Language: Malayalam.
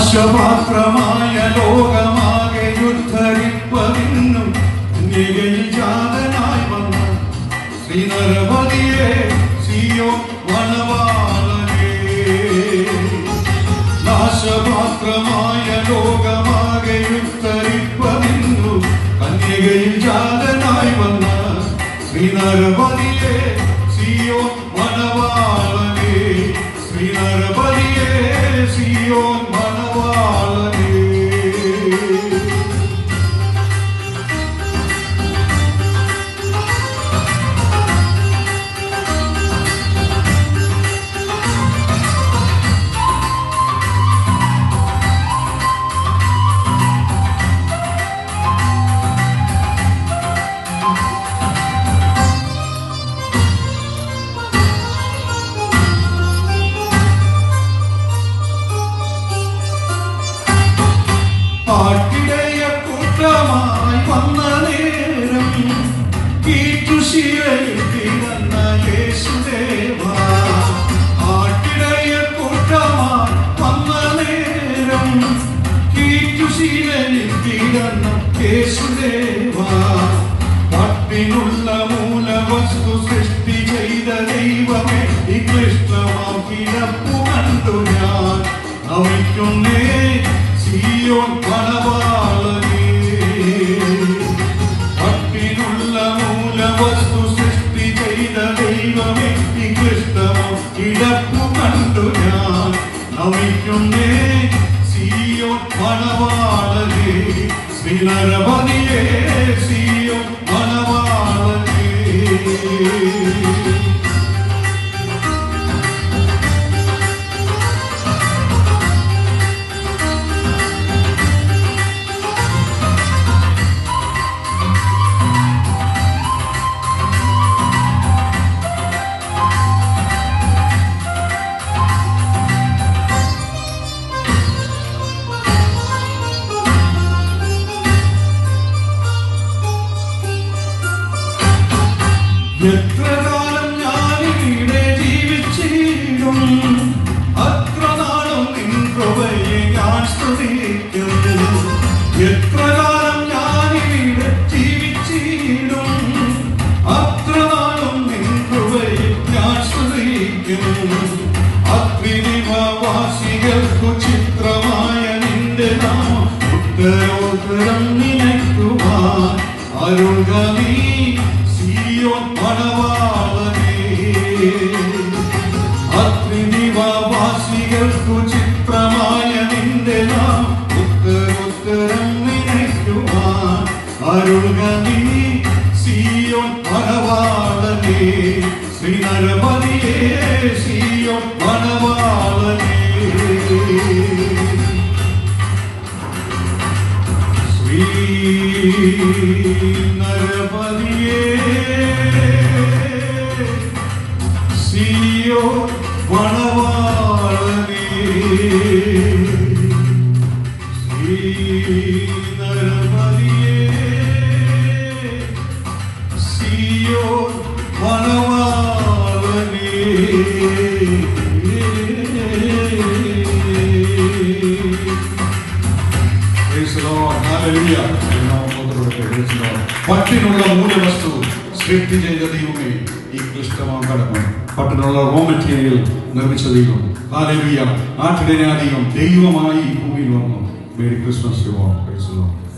നാശപാത്രമായ ലോകമാകെ യുദ്ധരിപ്പതിന്നും നികയിൽ ജാതനായി വന്ന. ശ്രീനരപതിയെ സിയോ വനവാളനേ നാശപാത്രമായ ലോകമാകെ യുദ്ധരിപ്പതിന്നു കന്യകയിൽ ജാതനായി വന്ന. ശ്രീനരപതിയെ സിയോ വനവാളനേ ശ്രീനരപതിയെ ആട്ടിടയ കൂട്ടമായി വന്ന നേരം കീറ്റുശിലയിൽ കിടന്ന യേശുദേവ. ആട്ടിടയ കൂട്ടമായി വന്ന നേരം കീറ്റുശിലയിൽ കിടന്ന യേശുദേവ. പട്ടിനുള്ള മൂലവസ്തു സൃഷ്ടി ചെയ്ത ദൈവമേ ഈ ക്ലിഷ്ടമാം കിടപ്പു കണ്ടു ഞാൻ. നമിക്കുന്നേ സിയോൻ പണവാളനേ പട്ടിനുള്ള മൂലവസ്തു സൃഷ്ടി ചെയ്ത ദൈവമേ ഈ ഇടപ്പു കണ്ടു ഞാൻ. നമിക്കുന്നേ എത്ര കാലം ഞാനിവിടെ ജീവിച്ചിടും? അത്ര നിൻ കൃപയെ ഞാൻ സ്തുതിക്കും എത്ര കാലം ഞാനിവിടെ ജീവിച്ചിടും? അത്ര നിൻ കൃപയെ ഞാൻ സ്തുതിക്കും അഗ്നിവാസികൾക്കു ചിത്രമായ നിന്റെ നാമം ഉത്തരോത്തരം നിനക്കുവാൻ അരുൾക നീ സിയോൻ പണവാളനേ അഗ്നിവാസികൾക്കു ചിത്രമായ നിന്റെ നാം ഉത്തരോത്തരം നിനക്കുവാൻ അരുൾക നീ സിയോൻ പണവാളനേ ശ്രീനരപതിയേ സിയോൻ പണവാളനേ പട്ടിനുള്ള മൂല്യവസ്തു സൃഷ്ടി ചെയ്ത ദൈവമേ ഈ ക്ലിഷ്ടമാം കടമ. പട്ടിനുള്ള റോ മെറ്റീരിയൽ നിർമ്മിച്ച ദൈവം. ആട്ടിടനാധികം ദൈവമായി ഈ ഭൂമിയിൽ വന്നു. Merry Christmas Lord.